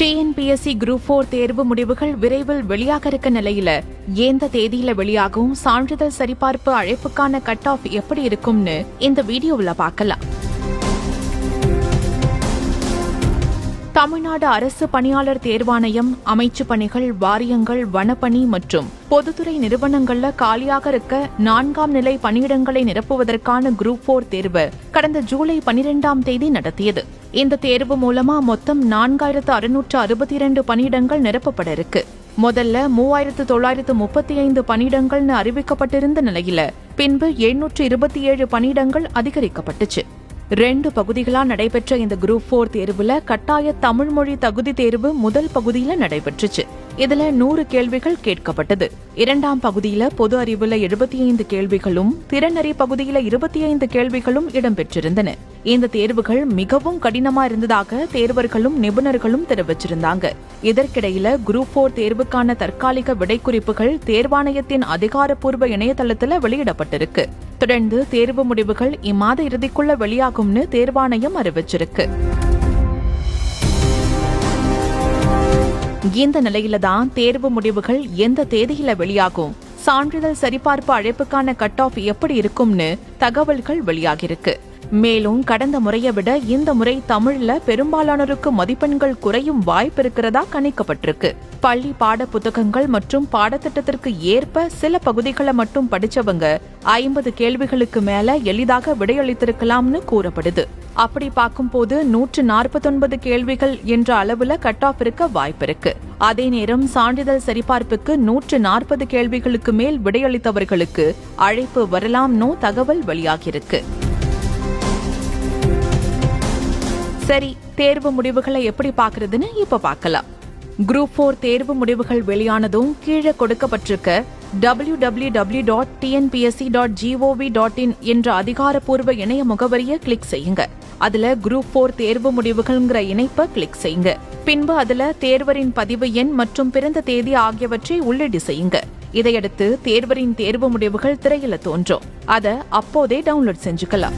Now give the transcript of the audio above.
TNPSC group four தேர்வு முடிவுகள் விரைவில் வெளியாக இருக்க நிலையில. எந்த தேதியில வெளியாகும் சான்றிதழ் சரிபார்ப்பு அழைப்புக்கான கட் ஆஃப் எப்படி இருக்கும்னு இந்த வீடியோவில் பார்க்கலாம். தமிழ்நாடு அரசு பணியாளர் தேர்வாணையம் அமைச்சு பணிகள் வாரியங்கள் வனப்பணி மற்றும் பொதுத்துறை நிறுவனங்கள்ல காலியாக இருக்க நான்காம் நிலை பணியிடங்களை நிரப்புவதற்கான குரூப் போர் தேர்வு கடந்த ஜூலை பனிரெண்டாம் தேதி நடத்தியது. இந்த தேர்வு மூலமா மொத்தம் நான்காயிரத்து அறுநூற்று அறுபத்தி இரண்டு பணியிடங்கள் நிரப்பப்பட இருக்கு. முதல்ல மூவாயிரத்து தொள்ளாயிரத்து முப்பத்தி ஐந்து பணியிடங்கள்னு அறிவிக்கப்பட்டிருந்த நிலையில பின்பு எழுநூற்று இருபத்தி ஏழு பணியிடங்கள் அதிகரிக்கப்பட்டுச்சு. ரெண்டு பகுதிகளா நடைபெற்ற இந்த குரூப் போர் தேர்வுல கட்டாய தமிழ் மொழி தகுதி தேர்வு முதல் பகுதியில நடைபெற்றுச்சு. இதுல நூறு கேள்விகள் கேட்கப்பட்டது. இரண்டாம் பகுதியில பொது அறிவுல எழுபத்தி ஐந்து கேள்விகளும் திறனறி பகுதியில இருபத்தி ஐந்து கேள்விகளும் இடம்பெற்றிருந்தன. இந்த தேர்வுகள் மிகவும் கடினமா இருந்ததாக தேர்வர்களும் நிபுணர்களும் தெரிவிச்சிருந்தாங்க. இதற்கிடையில குரூப் போர் தேர்வுக்கான தற்காலிக விடைக்குறிப்புகள் தேர்வாணையத்தின் அதிகாரப்பூர்வ இணையதளத்துல வெளியிடப்பட்டிருக்கு. தொடர்ந்து தேர்வு முடிவுகள் இம்மாத இறுதிக்குள்ள வெளியாகும்னு தேர்வாணையம் அறிவிச்சிருக்கு. இந்த நிலையில தான் தேர்வு முடிவுகள் எந்த தேதியில வெளியாகும்? சான்றிதழ் சரிபார்ப்பு அழைப்புக்கான கட் ஆஃப் எப்படி இருக்கும்னு தகவல்கள் வெளியாகிருக்கு மேலும் கடந்த முறையை விட இந்த முறை தமிழ்ல பெரும்பாலானோருக்கு மதிப்பெண்கள் குறையும் வாய்ப்பு இருக்கிறதா கணிக்கப்பட்டிருக்கு. பள்ளி பாட புத்தகங்கள் மற்றும் பாடத்திட்டத்திற்கு ஏற்ப சில பகுதிகளை மட்டும் படிச்சவங்க ஐம்பது கேள்விகளுக்கு மேல எளிதாக விடையளித்திருக்கலாம்னு கூறப்படுது. அப்படி பார்க்கும்போது நூற்று நாற்பத்தொன்பது கேள்விகள் என்ற அளவுல கட் ஆஃப் இருக்க வாய்ப்பிருக்கு அதே நேரம் சான்றிதழ் சரிபார்ப்புக்கு நூற்று நாற்பது கேள்விகளுக்கு மேல் விடையளித்தவர்களுக்கு அழைப்பு வரலாம்னு தகவல் வெளியாகியிருக்கு. சரி தேர்வு முடிவுகளை எப்படி பார்க்கறதுன்னு இப்ப பார்க்கலாம். குரூப் போர் தேர்வு முடிவுகள் வெளியானதும் கீழே கொடுக்கப்பட்டிருக்க W W W dot TNPSC dot G O V dot in என்ற அதிகாரப்பூர்வ இணைய முகவரியை கிளிக் செய்யுங்க. அதுல குரூப் போர் தேர்வு முடிவுகள்ங்கிற இணைப்பை கிளிக் செய்யுங்க. பின்பு அதுல தேர்வரின் பதிவு எண் மற்றும் பிறந்த தேதி ஆகியவற்றை உள்ளீடு செய்யுங்க. இதையடுத்து தேர்வரின் தேர்வு முடிவுகள் திரையில தோன்றும். அதை அப்போதே டவுன்லோட் செஞ்சுக்கலாம்.